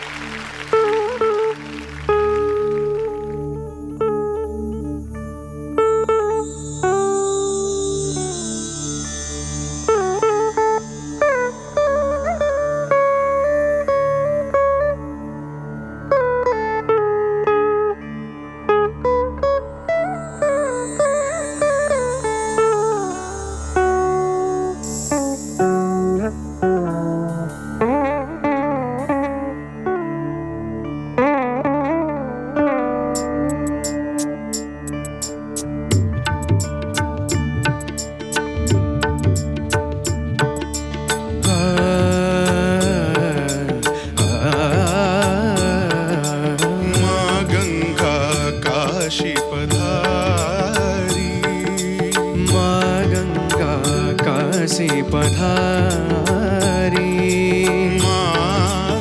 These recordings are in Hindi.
Música पधारी। मा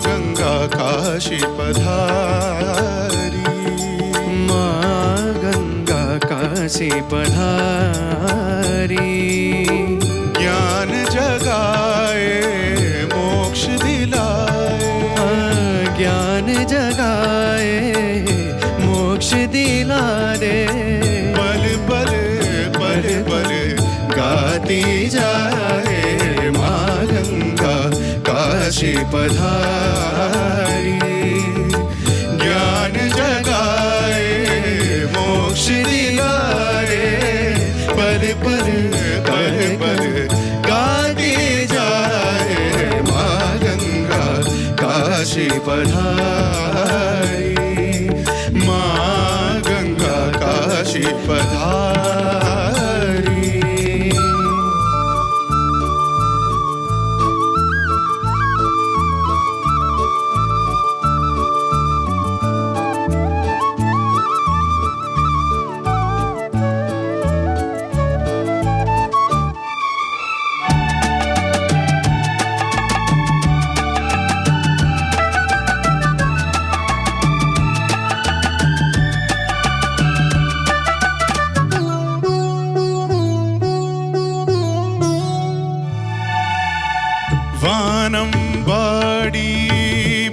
गंगा काशी पधारी। माँ गंगा काशी पधारी। ज्ञान जगाए मोक्ष दिलाए। ज्ञान जगाए मोक्ष दिला दे पल पल पल पल गाती जाए। काशी पधारी। ज्ञान जगाए, मोक्ष दिलाए पल पल पल पल गाते जाए। माँ गंगा काशी पधारी।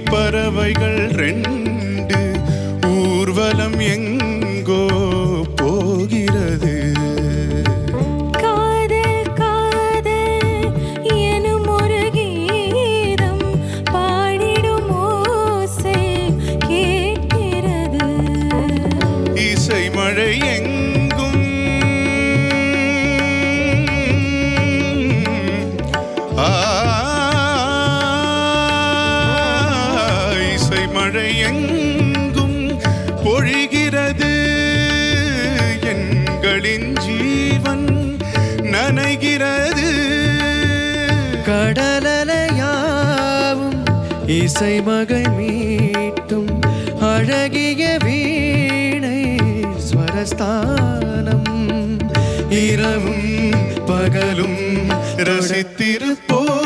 பறவைகள் ரெண்டு. ஊர்வலம் எங்கோ மழை எங்கும் பொழிகிறது. எண்களின் ஜீவன் நனைகிறது. கடலலையாவும் இசை மகை மீட்டும் அழகிய வீணை ஸ்வரஸ்தானம். இரவும் பகலும் ரசித்திருப்போ